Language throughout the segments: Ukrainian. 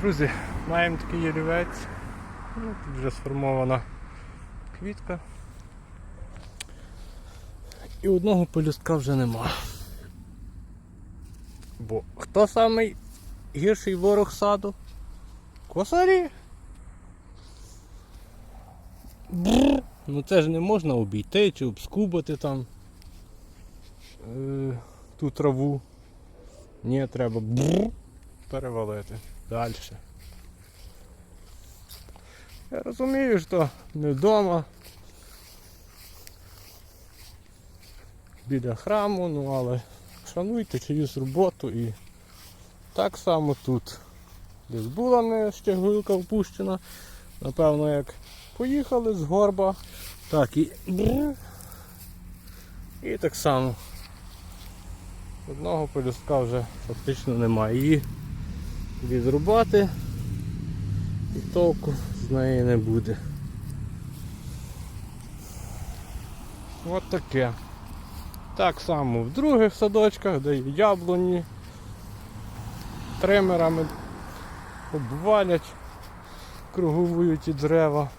Друзі, маємо такий ялівець. Ну, тут вже сформована квітка. І одного пелюстка вже нема. Бо хто самий гірший ворог саду? Косарі. Бррр. Ну це ж не можна обійти чи обскубати там е, ту траву. Ні, треба бррр, перевалити. Далі. Я розумію, що не вдома. Біля храму, ну але шануйте чиюсь роботу і так само тут. Десь була не ще гилка впущена. Напевно, як поїхали з горба, так і. І так само. Одного пелюстка вже фактично немає. Її відрубати і толку з неї не буде. От таке. Так само в других садочках, де є яблуні, тримерами обвалять, круговують ті дерева.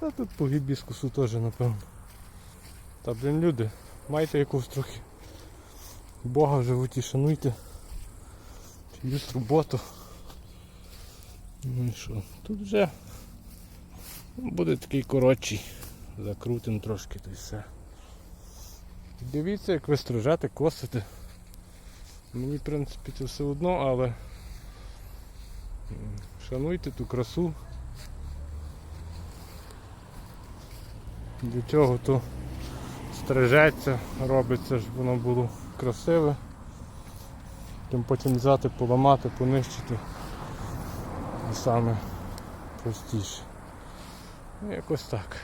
Та тут по гібіскусу теж напевно. Та блін люди, майте якусь трохи. Бога в животі шануйте. Чиюсь роботу. Ну і що? Тут вже буде такий коротший. Закрутим трошки то й все. Дивіться, як ви стрижете, косите. Мені в принципі це все одно, але шануйте ту красу. Для чого то стрижеться, робиться, щоб воно було красиве. Тим потім взяти, поламати, понищити. І саме простіше. Ну, якось так.